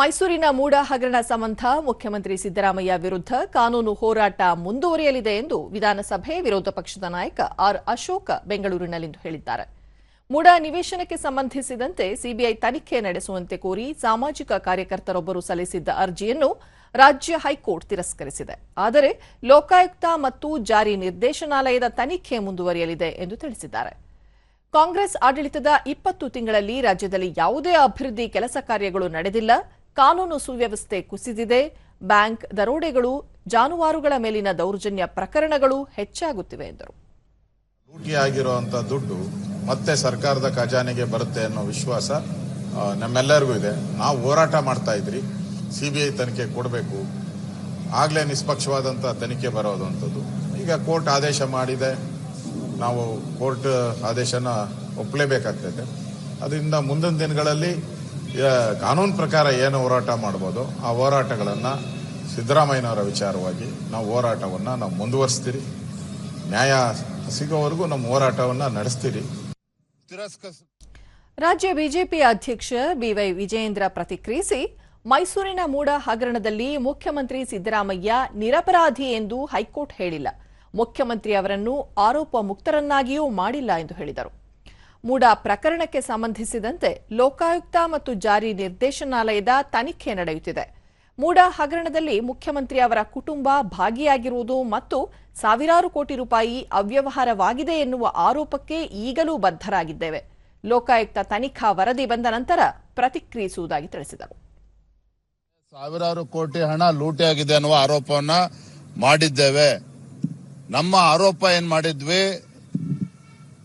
ಮೈಸೂರಿನ ಮೂಡ ಹಗರಣ ಸಂಬಂಧ ಮುಖ್ಯಮಂತ್ರಿ ಸಿದ್ದರಾಮಯ್ಯ ವಿರುದ್ಧ ಕಾನೂನು ಹೋರಾಟ ಮುಂದುವರಿಯಲಿದೆ ಎಂದು ವಿಧಾನಸಭೆ ವಿರೋಧ ಪಕ್ಷದ ನಾಯಕ ಆರ್ ಅಶೋಕ ಬೆಂಗಳೂರಿನಲ್ಲಿಂದು ಹೇಳಿದ್ದಾರೆ. ಮೂಡ ನಿವೇಶನಕ್ಕೆ ಸಂಬಂಧಿಸಿದಂತೆ ಸಿಬಿಐ ತನಿಖೆ ನಡೆಸುವಂತೆ ಕೋರಿ ಸಾಮಾಜಿಕ ಕಾರ್ಯಕರ್ತರೊಬ್ಬರು ಸಲ್ಲಿಸಿದ್ದ ಅರ್ಜಿಯನ್ನು ರಾಜ್ಯ ಹೈಕೋರ್ಟ್ ತಿರಸ್ಕರಿಸಿದೆ. ಆದರೆ ಲೋಕಾಯುಕ್ತ ಮತ್ತು ಜಾರಿ ನಿರ್ದೇಶನಾಲಯದ ತನಿಖೆ ಮುಂದುವರಿಯಲಿದೆ ಎಂದು ತಿಳಿಸಿದ್ದಾರೆ. ಕಾಂಗ್ರೆಸ್ ಆಡಳಿತದ ಇಪ್ಪತ್ತು ತಿಂಗಳಲ್ಲಿ ರಾಜ್ಯದಲ್ಲಿ ಯಾವುದೇ ಅಭಿವೃದ್ಧಿ ಕೆಲಸ ಕಾರ್ಯಗಳು ನಡೆದಿಲ್ಲ. ಕಾನೂನು ಸುವ್ಯವಸ್ಥೆ ಕುಸಿದಿದೆ. ಬ್ಯಾಂಕ್ ದರೋಡೆಗಳು, ಜಾನುವಾರುಗಳ ಮೇಲಿನ ದೌರ್ಜನ್ಯ ಪ್ರಕರಣಗಳು ಹೆಚ್ಚಾಗುತ್ತಿವೆ ಎಂದರು. ಲೂಟಿಯಾಗಿರುವಂತಹ ದುಡ್ಡು ಮತ್ತೆ ಸರ್ಕಾರದ ಖಜಾನೆಗೆ ಬರುತ್ತೆ ಅನ್ನೋ ವಿಶ್ವಾಸ ನಮ್ಮೆಲ್ಲರಿಗೂ ಇದೆ. ನಾವು ಹೋರಾಟ ಮಾಡ್ತಾ ಇದ್ರಿ. ಸಿಬಿಐ ತನಿಖೆ ಕೊಡಬೇಕು. ಆಗ್ಲೇ ನಿಷ್ಪಕ್ಷವಾದಂತಹ ತನಿಖೆ ಬರೋದಂಥದ್ದು ಈಗ ಕೋರ್ಟ್ ಆದೇಶ ಮಾಡಿದೆ. ನಾವು ಕೋರ್ಟ್ ಆದೇಶನ ಒಪ್ಪಲೇಬೇಕಾಗ್ತದೆ. ಅದರಿಂದ ಮುಂದಿನ ದಿನಗಳಲ್ಲಿ ಕಾನೂನು ಪ್ರಕಾರ ಏನು ಹೋರಾಟ ಮಾಡ್ಬೋದು, ಆ ಹೋರಾಟಗಳನ್ನು ಸಿದ್ದರಾಮಯ್ಯನವರ ವಿಚಾರವಾಗಿ ನಾವು ಹೋರಾಟವನ್ನು ನಾವು ಮುಂದುವರಿಸ್ತೀರಿ. ನ್ಯಾಯ ಸಿಗೋವರೆಗೂ ನಮ್ಮ ಹೋರಾಟವನ್ನು ನಡೆಸ್ತೀರಿ. ರಾಜ್ಯ ಬಿಜೆಪಿ ಅಧ್ಯಕ್ಷ ಬಿವೈ ವಿಜಯೇಂದ್ರ ಪ್ರತಿಕ್ರಿಯಿಸಿ, ಮೈಸೂರಿನ ಮೂಡ ಹಗರಣದಲ್ಲಿ ಮುಖ್ಯಮಂತ್ರಿ ಸಿದ್ದರಾಮಯ್ಯ ನಿರಪರಾಧಿ ಎಂದು ಹೈಕೋರ್ಟ್ ಹೇಳಿಲ್ಲ. ಮುಖ್ಯಮಂತ್ರಿ ಅವರನ್ನು ಆರೋಪ ಮುಕ್ತರನ್ನಾಗಿಯೂ ಮಾಡಿಲ್ಲ ಎಂದು ಹೇಳಿದರು. ಮೂಡ ಪ್ರಕರಣಕ್ಕೆ ಸಂಬಂಧಿಸಿದಂತೆ ಲೋಕಾಯುಕ್ತ ಮತ್ತು ಜಾರಿ ನಿರ್ದೇಶನಾಲಯದ ತನಿಖೆ ನಡೆಯುತ್ತಿದೆ. ಮೂಡಾ ಹಗರಣದಲ್ಲಿ ಮುಖ್ಯಮಂತ್ರಿ ಅವರ ಕುಟುಂಬ ಭಾಗಿಯಾಗಿರುವುದು ಮತ್ತು ಸಾವಿರಾರು ಕೋಟಿ ರೂಪಾಯಿ ಅವ್ಯವಹಾರವಾಗಿದೆ ಎನ್ನುವ ಆರೋಪಕ್ಕೆ ಈಗಲೂ ಬದ್ಧರಾಗಿದ್ದೇವೆ. ಲೋಕಾಯುಕ್ತ ತನಿಖಾ ವರದಿ ಬಂದ ನಂತರ ಪ್ರತಿಕ್ರಿಯಿಸುವುದಾಗಿ ತಿಳಿಸಿದರು. ಸಾವಿರಾರು ಕೋಟಿ ಹಣ ಲೂಟಿಯಾಗಿದೆ ಎನ್ನುವ ಆರೋಪವನ್ನ ಮಾಡಿದ್ದೇವೆ. ನಮ್ಮ ಆರೋಪ ಏನ್ ಮಾಡಿದ್ವಿ?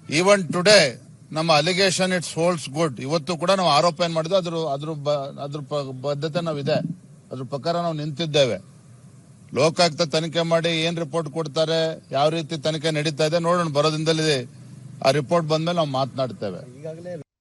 ಈವನ್ ಟುಡೇ ನಮ್ಮ ಅಲಿಗೇಷನ್ ಇಟ್ಸ್ ಹೋಲ್ಡ್ಸ್ ಗುಡ್ ಇವತ್ತು ಕೂಡ ನಾವು ಆರೋಪ ಏನ್ ಮಾಡಿದ್ವಿ? ಅದ್ರ ಅದ್ರ ಅದ್ರ ಬದ್ಧತೆ ನಾವಿದೆ. ಅದ್ರ ಪ್ರಕಾರ ನಾವು ನಿಂತಿದ್ದೇವೆ. ಲೋಕಾಯುಕ್ತ ತನಿಖೆ ಮಾಡಿ ಏನ್ ರಿಪೋರ್ಟ್ ಕೊಡ್ತಾರೆ? ಯಾವ ರೀತಿ ತನಿಖೆ ನಡೀತಾ ಇದೆ? ನೋಡೋಣ. ಬರೋದಿಂದಲೇ ಆ ರಿಪೋರ್ಟ್ ಬಂದ್ಮೇಲೆ ನಾವು ಮಾತನಾಡ್ತೇವೆ.